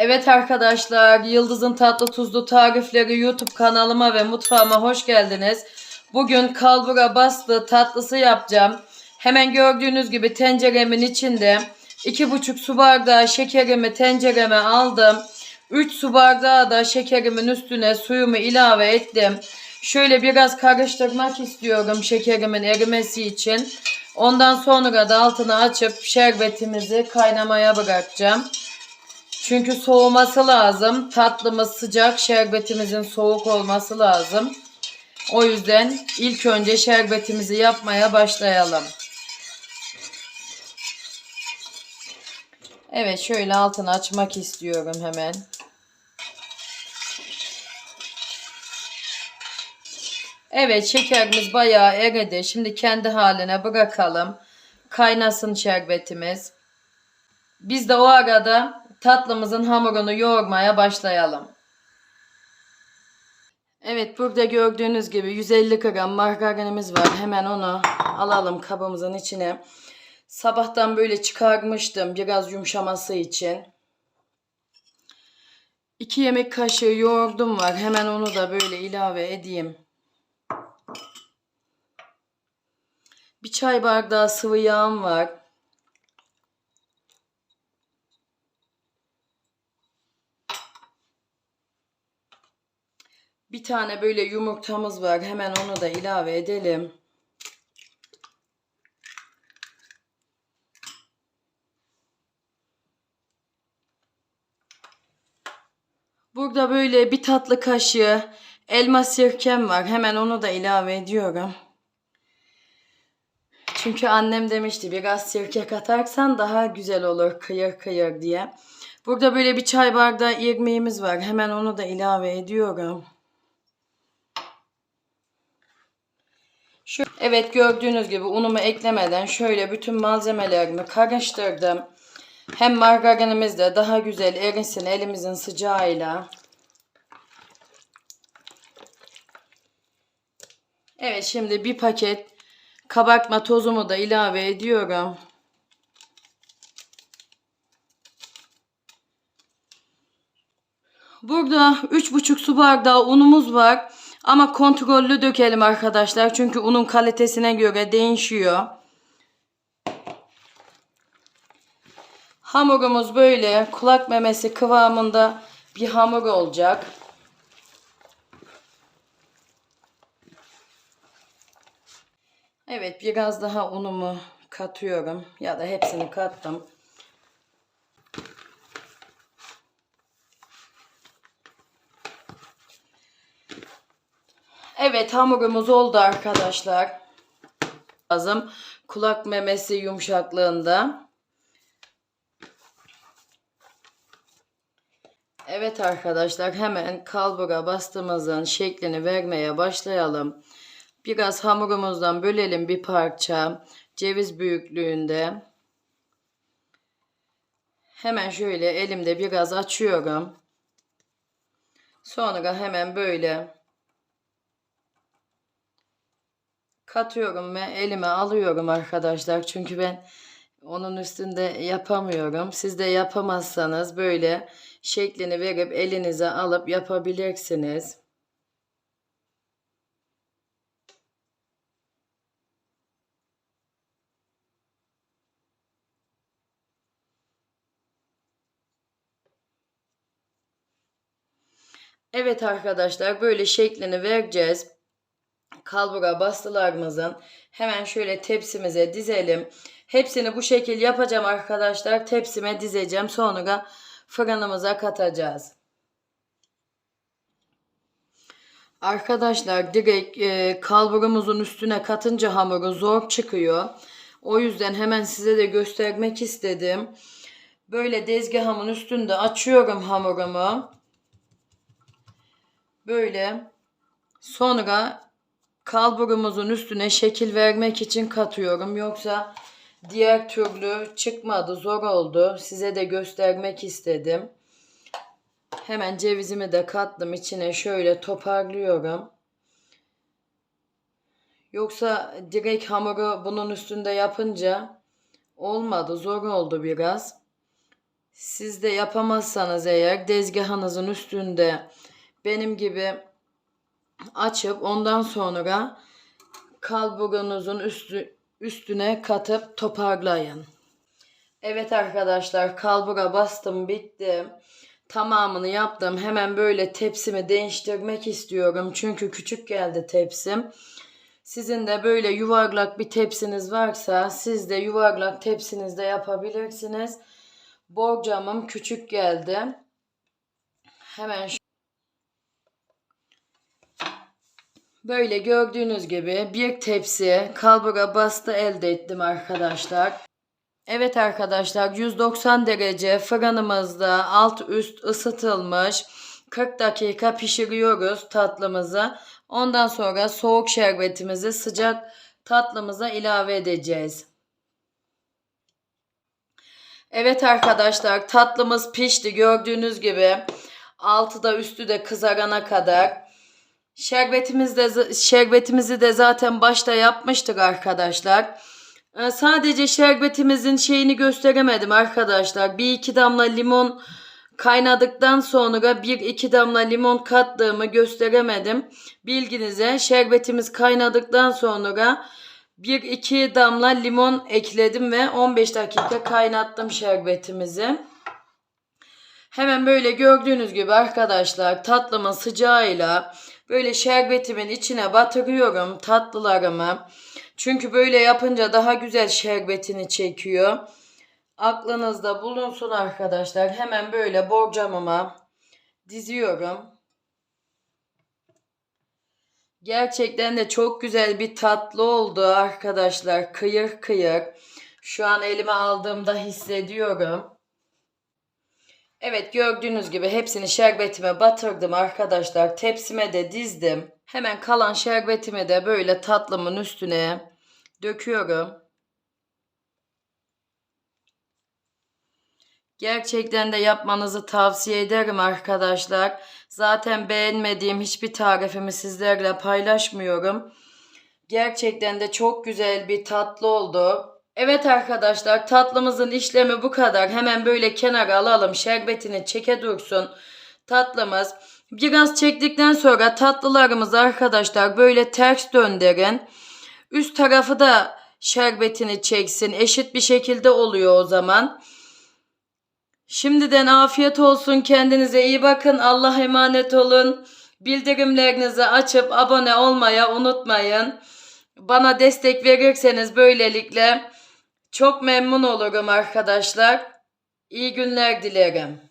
Evet arkadaşlar, Yıldız'ın Tatlı Tuzlu Tarifleri YouTube kanalıma ve mutfağıma hoş geldiniz. Bugün kalbura bastı tatlısı yapacağım. Hemen gördüğünüz gibi tenceremin içinde 2,5 su bardağı şekerimi tencereme aldım. 3 su bardağı da şekerimin üstüne suyumu ilave ettim. Şöyle biraz karıştırmak istiyorum şekerimin erimesi için. Ondan sonra da altını açıp şerbetimizi kaynamaya bırakacağım. Çünkü soğuması lazım. Tatlımız sıcak, şerbetimizin soğuk olması lazım. O yüzden ilk önce şerbetimizi yapmaya başlayalım. Evet şöyle altını açmak istiyorum hemen. Evet şekerimiz bayağı eridi. Şimdi kendi haline bırakalım. Kaynasın şerbetimiz. Biz de o arada tatlımızın hamurunu yoğurmaya başlayalım. Evet burada gördüğünüz gibi 150 gram margarinimiz var. Hemen onu alalım kabımızın içine. Sabahtan böyle çıkarmıştım biraz yumuşaması için. 2 yemek kaşığı yoğurdum var. Hemen onu da böyle ilave edeyim. Bir çay bardağı sıvı yağım var. Bir tane böyle yumurtamız var. Hemen onu da ilave edelim. Burada böyle bir tatlı kaşığı elma sirkem var. Hemen onu da ilave ediyorum. Çünkü annem demişti biraz sirke katarsan daha güzel olur kıyır kıyır diye. Burada böyle bir çay bardağı irmiğimiz var. Hemen onu da ilave ediyorum. Şu, evet gördüğünüz gibi unumu eklemeden şöyle bütün malzemelerimi karıştırdım. Hem margarinimiz de daha güzel erisin elimizin sıcağıyla. Evet şimdi bir paket kabartma tozumu da ilave ediyorum. Burada 3,5 su bardağı unumuz var. Ama kontrollü dökelim arkadaşlar. Çünkü unun kalitesine göre değişiyor. Hamurumuz böyle kulak memesi kıvamında bir hamur olacak. Evet biraz daha unumu katıyorum. Ya da hepsini kattım. Evet hamurumuz oldu arkadaşlar. Lazım. Kulak memesi yumuşaklığında. Evet arkadaşlar hemen kalbura bastığımızın şeklini vermeye başlayalım. Biraz hamurumuzdan bölelim bir parça. Ceviz büyüklüğünde. Hemen şöyle elimde biraz açıyorum. Sonra hemen böyle katıyorum ve elime alıyorum arkadaşlar. Çünkü ben onun üstünde yapamıyorum. Siz de yapamazsanız böyle şeklini verip elinize alıp yapabilirsiniz. Evet arkadaşlar böyle şeklini vereceğiz kalbura bastılarımızın hemen şöyle tepsimize dizelim. Hepsini bu şekil yapacağım arkadaşlar. Tepsime dizeceğim. Sonra fırınımıza katacağız. Arkadaşlar direkt e, kalburumuzun üstüne katınca hamuru zor çıkıyor. O yüzden hemen size de göstermek istedim. Böyle dezgahımın üstünde açıyorum hamurumu. Böyle. Sonra kalburumuzun üstüne şekil vermek için katıyorum. Yoksa diğer türlü çıkmadı. Zor oldu. Size de göstermek istedim. Hemen cevizimi de kattım. içine şöyle toparlıyorum. Yoksa direkt hamuru bunun üstünde yapınca olmadı. Zor oldu biraz. Siz de yapamazsanız eğer tezgahınızın üstünde benim gibi açıp ondan sonra kalburunuzun üstü, üstüne katıp toparlayın. Evet arkadaşlar kalbura bastım bitti. Tamamını yaptım. Hemen böyle tepsimi değiştirmek istiyorum. Çünkü küçük geldi tepsim. Sizin de böyle yuvarlak bir tepsiniz varsa siz de yuvarlak tepsinizde yapabilirsiniz. Borcamım küçük geldi. Hemen şu- Böyle gördüğünüz gibi bir tepsi kalbura bastı elde ettim arkadaşlar. Evet arkadaşlar 190 derece fırınımızda alt üst ısıtılmış. 40 dakika pişiriyoruz tatlımızı. Ondan sonra soğuk şerbetimizi sıcak tatlımıza ilave edeceğiz. Evet arkadaşlar tatlımız pişti gördüğünüz gibi. Altı da üstü de kızarana kadar. Şerbetimiz de, şerbetimizi de zaten başta yapmıştık arkadaşlar. Ee, Sadece şerbetimizin şeyini gösteremedim arkadaşlar. Bir iki damla limon kaynadıktan sonra bir iki damla limon kattığımı gösteremedim. Bilginize şerbetimiz kaynadıktan sonra bir iki damla limon ekledim ve 15 dakika kaynattım şerbetimizi. Hemen böyle gördüğünüz gibi arkadaşlar tatlımın sıcağıyla böyle şerbetimin içine batırıyorum tatlılarımı. Çünkü böyle yapınca daha güzel şerbetini çekiyor. Aklınızda bulunsun arkadaşlar. Hemen böyle borcamıma diziyorum. Gerçekten de çok güzel bir tatlı oldu arkadaşlar. Kıyır kıyır. Şu an elime aldığımda hissediyorum. Evet gördüğünüz gibi hepsini şerbetime batırdım arkadaşlar. Tepsime de dizdim. Hemen kalan şerbetimi de böyle tatlımın üstüne döküyorum. Gerçekten de yapmanızı tavsiye ederim arkadaşlar. Zaten beğenmediğim hiçbir tarifimi sizlerle paylaşmıyorum. Gerçekten de çok güzel bir tatlı oldu. Evet arkadaşlar tatlımızın işlemi bu kadar. Hemen böyle kenara alalım. Şerbetini çeke dursun. Tatlımız. Biraz çektikten sonra tatlılarımızı arkadaşlar böyle ters döndürün. Üst tarafı da şerbetini çeksin. Eşit bir şekilde oluyor o zaman. Şimdiden afiyet olsun. Kendinize iyi bakın. Allah emanet olun. Bildirimlerinizi açıp abone olmaya unutmayın. Bana destek verirseniz böylelikle çok memnun olurum arkadaşlar. İyi günler dilerim.